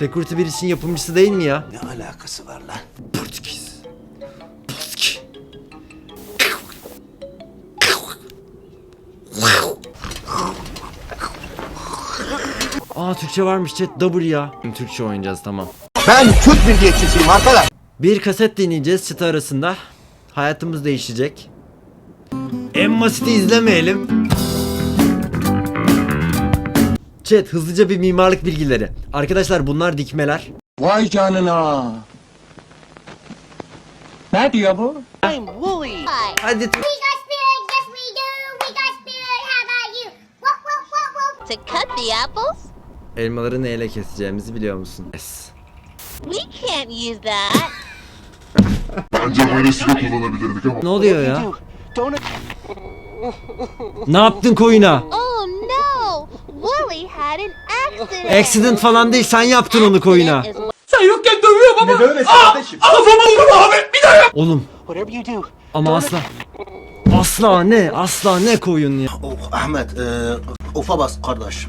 Security bir işin yapımcısı değil mi ya? Ne alakası var lan? Portekiz. Portekiz. Aa Türkçe varmış chat double ya. Türkçe oynayacağız tamam. Ben Türk milliyetçisiyim arkadaş. Bir kaset dinleyeceğiz çıta arasında. Hayatımız değişecek. En basiti izlemeyelim. Chat hızlıca bir mimarlık bilgileri. Arkadaşlar bunlar dikmeler. Vay canına. Ne diyor bu? Hadi We got spirit, yes we do. We got spirit, how about you? Whoop, whoop, whoop, whoop. To cut the apples? elmaları neyle keseceğimizi biliyor musun? Yes. We can't use that. Bence böylesi de kullanabilirdik ama. Ne oluyor ya? Ne yaptın koyuna? Oh no! Wooly had an accident. Accident falan değil sen yaptın onu koyuna. Accident is Ne böylesi kardeşim? Oğlum Whatever you do. ama asla. Asla ne? Asla ne koyun ya? Oh, Ahmet, e, ufa bas kardeş.